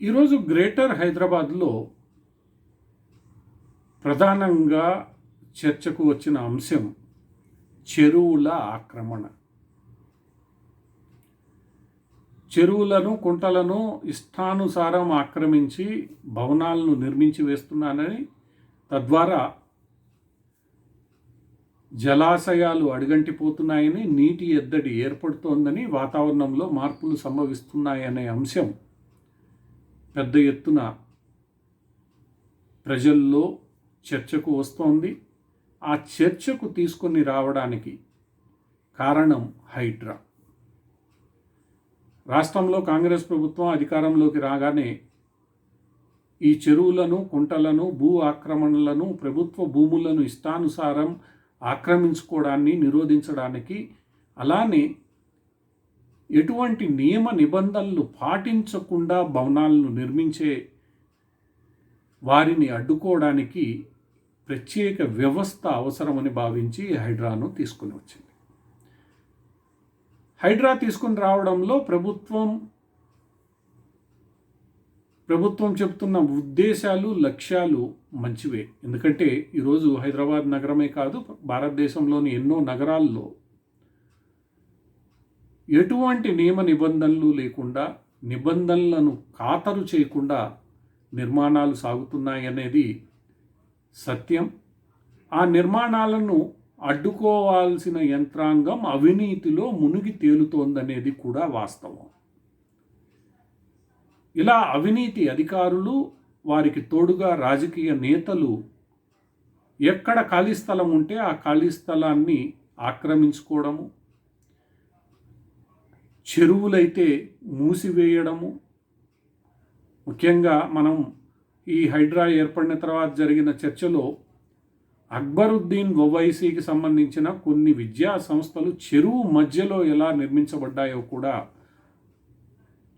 ఈరోజు గ్రేటర్ హైదరాబాద్లో ప్రధానంగా చర్చకు వచ్చిన అంశం చెరువుల ఆక్రమణ. చెరువులను కుంటలను ఇష్టానుసారం ఆక్రమించి భవనాలను నిర్మించి వేస్తున్నానని తద్వారా జలాశయాలు అడుగంటిపోతున్నాయని నీటి ఎద్దడి ఏర్పడుతోందని వాతావరణంలో మార్పులు సంభవిస్తున్నాయనే అంశం పెద్ద ఎత్తున ప్రజల్లో చర్చకు వస్తోంది. ఆ చర్చకు తీసుకొని రావడానికి కారణం హైడ్రా. రాష్ట్రంలో కాంగ్రెస్ ప్రభుత్వం అధికారంలోకి రాగానే ఈ చెరువులను కుంటలను భూ ఆక్రమణలను ప్రభుత్వ భూములను ఇష్టానుసారం ఆక్రమించుకోవడాన్ని నిరోధించడానికి అలానే ఎటువంటి నియమ నిబంధనలు పాటించకుండా భవనాలను నిర్మించే వారిని అడ్డుకోవడానికి ప్రత్యేక వ్యవస్థ అవసరమని భావించి హైడ్రాను తీసుకుని వచ్చింది. హైడ్రా తీసుకుని రావడంలో ప్రభుత్వం ప్రభుత్వం చెప్తున్న ఉద్దేశాలు లక్ష్యాలు మంచివే. ఎందుకంటే ఈరోజు హైదరాబాద్ నగరమే కాదు భారతదేశంలోని ఎన్నో నగరాల్లో ఎటువంటి నియమ నిబంధనలు లేకుండా నిబంధనలను ఖాతరు చేయకుండా నిర్మాణాలు సాగుతున్నాయి అనేది సత్యం. ఆ నిర్మాణాలను అడ్డుకోవాల్సిన యంత్రాంగం అవినీతిలో మునిగి తేలుతోందనేది కూడా వాస్తవం. ఇలా అవినీతి అధికారులు వారికి తోడుగా రాజకీయ నేతలు ఎక్కడ ఖాళీ స్థలం ఉంటే ఆ ఖాళీ స్థలాన్ని ఆక్రమించుకోవడము చెరువులైతే మూసివేయడము. ముఖ్యంగా మనం ఈ హైడ్రా ఏర్పడిన తర్వాత జరిగిన చర్చలో అక్బరుద్దీన్ ఒవైసీకి సంబంధించిన కొన్ని విద్యా సంస్థలు చెరువు మధ్యలో ఎలా నిర్మించబడ్డాయో కూడా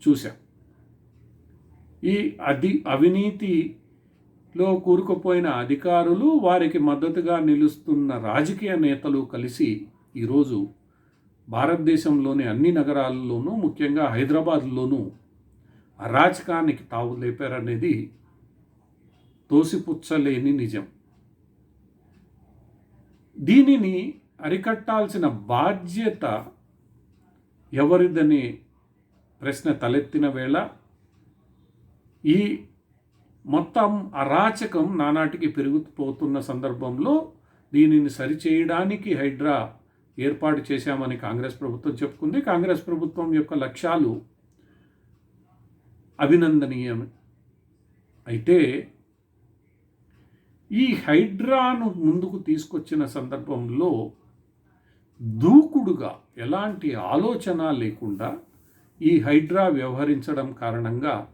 చూశాం. ఈ అది అవినీతిలో కూరుకుపోయిన అధికారులు వారికి మద్దతుగా నిలుస్తున్న రాజకీయ నేతలు కలిసి ఈరోజు భారతదేశంలోని అన్ని నగరాల్లోనూ ముఖ్యంగా హైదరాబాద్లోనూ అరాచకానికి తావు లేపారనేది తోసిపుచ్చలేని నిజం. దీనిని అరికట్టాల్సిన బాధ్యత ఎవరిదనే ప్రశ్న తలెత్తిన వేళ ఈ మొత్తం అరాచకం నానాటికి పెరుగుపోతున్న సందర్భంలో దీనిని సరిచేయడానికి హైడ్రా ఏర్పాటు చేశామని కాంగ్రెస్ ప్రభుత్వం చెప్పుకుంది. కాంగ్రెస్ ప్రభుత్వం యొక్క లక్ష్యాలు అభినందనీయమే అయితే ఈ హైడ్రాను ముందుకు తీసుకొచ్చిన సందర్భంలో దూకుడుగా ఎలాంటి ఆలోచన లేకుండా ఈ హైడ్రా వ్యవహరించడం కారణంగా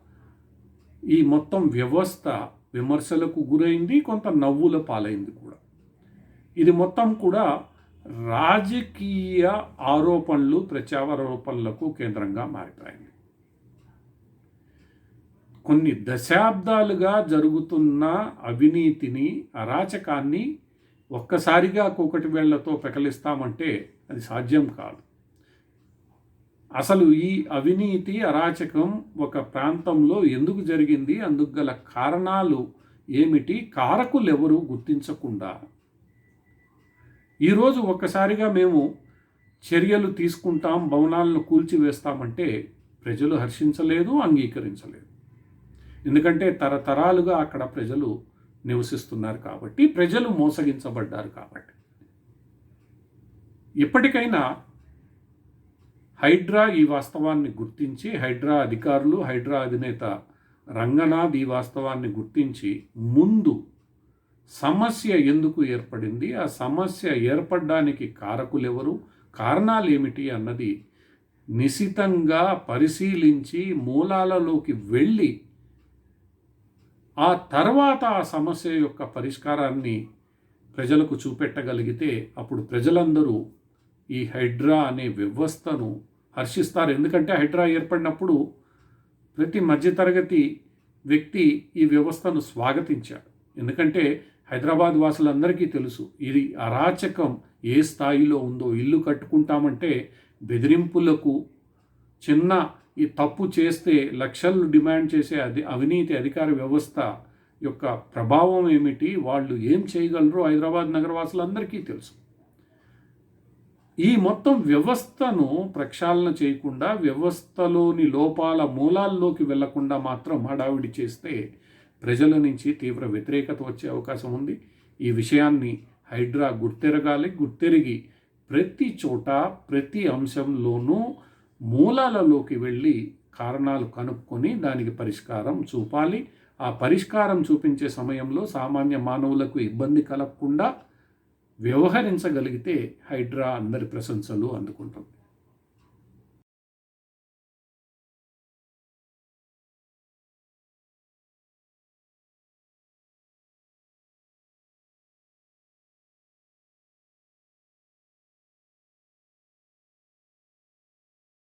ఈ మొత్తం వ్యవస్థ విమర్శలకు గురైంది కొంత నవ్వుల పాలైంది కూడా. ఇది మొత్తం కూడా రాజకీయ ఆరోపణలు ప్రత్యారోపణలకు కేంద్రంగా మారిపోయింది కొన్ని దశాబ్దాలుగా జరుగుతున్న అవినీతిని అరాచకాన్ని ఒక్కసారిగా కూకటి వేళ్ళతో పెకలిస్తామంటే అది సాధ్యం కాదు. అసలు ఈ అవినీతి అరాచకం ఒక ప్రాంతంలో ఎందుకు జరిగింది? అందుకు గల కారణాలు ఏమిటి? కారకులు ఎవరు గుర్తించకుండా ఈరోజు ఒక్కసారిగా మేము చర్యలు తీసుకుంటాం భవనాలను కూల్చివేస్తామంటే ప్రజలు హర్షించలేదు అంగీకరించలేదు. ఎందుకంటే తరతరాలుగా అక్కడ ప్రజలు నివసిస్తున్నారు కాబట్టి ప్రజలు మోసగించబడ్డారు కాబట్టి. ఇప్పటికైనా హైడ్రా ఈ వాస్తవాన్ని గుర్తించి హైడ్రా అధికారులు హైడ్రా అధినేత రంగనాథ్ ఈ వాస్తవాన్ని గుర్తించి ముందు సమస్య ఎందుకు ఏర్పడింది? ఆ సమస్య ఏర్పడడానికి కారకులు ఎవరు కారణాలు ఏమిటి అన్నది నిశితంగా పరిశీలించి మూలాలలోకి వెళ్ళి ఆ తర్వాత ఆ సమస్య యొక్క పరిష్కారాన్ని ప్రజలకు చూపెట్టగలిగితే అప్పుడు ప్రజలందరూ ఈ హైడ్రా అనే వ్యవస్థను హర్షిస్తారు. ఎందుకంటే హైడ్రా ఏర్పడినప్పుడు ప్రతి మధ్యతరగతి వ్యక్తి ఈ వ్యవస్థను స్వాగతించాడు. ఎందుకంటే హైదరాబాద్ వాసులందరికీ తెలుసు ఇది అరాచకం ఏ స్థాయిలో ఉందో. ఇల్లు కట్టుకుంటామంటే బెదిరింపులకు చిన్న ఈ తప్పు చేస్తే లక్షలు డిమాండ్ చేసే అది అవినీతి అధికార వ్యవస్థ యొక్క ప్రభావం ఏమిటి? వాళ్ళు ఏం చేయగలరో హైదరాబాద్ నగరవాసులందరికీ తెలుసు. ఈ మొత్తం వ్యవస్థను ప్రక్షాళన చేయకుండా వ్యవస్థలోని లోపాల మూలాల్లోకి వెళ్ళకుండా మాత్రం హడావిడి చేస్తే ప్రజల నుంచి తీవ్ర వ్యతిరేకత వచ్చే అవకాశం ఉంది. ఈ విషయాన్ని హైడ్రా గుర్తెరగాలి. గుర్తెరిగి ప్రతి చోట ప్రతి అంశంలోనూ మూలాలలోకి వెళ్ళి కారణాలు కనుక్కొని దానికి పరిష్కారం చూపాలి. ఆ పరిష్కారం చూపించే సమయంలో సామాన్య మానవులకు ఇబ్బంది కలగకుండా వ్యవహరించగలిగితే హైడ్రా అందరి ప్రశంసలు అందుకుంటుంది.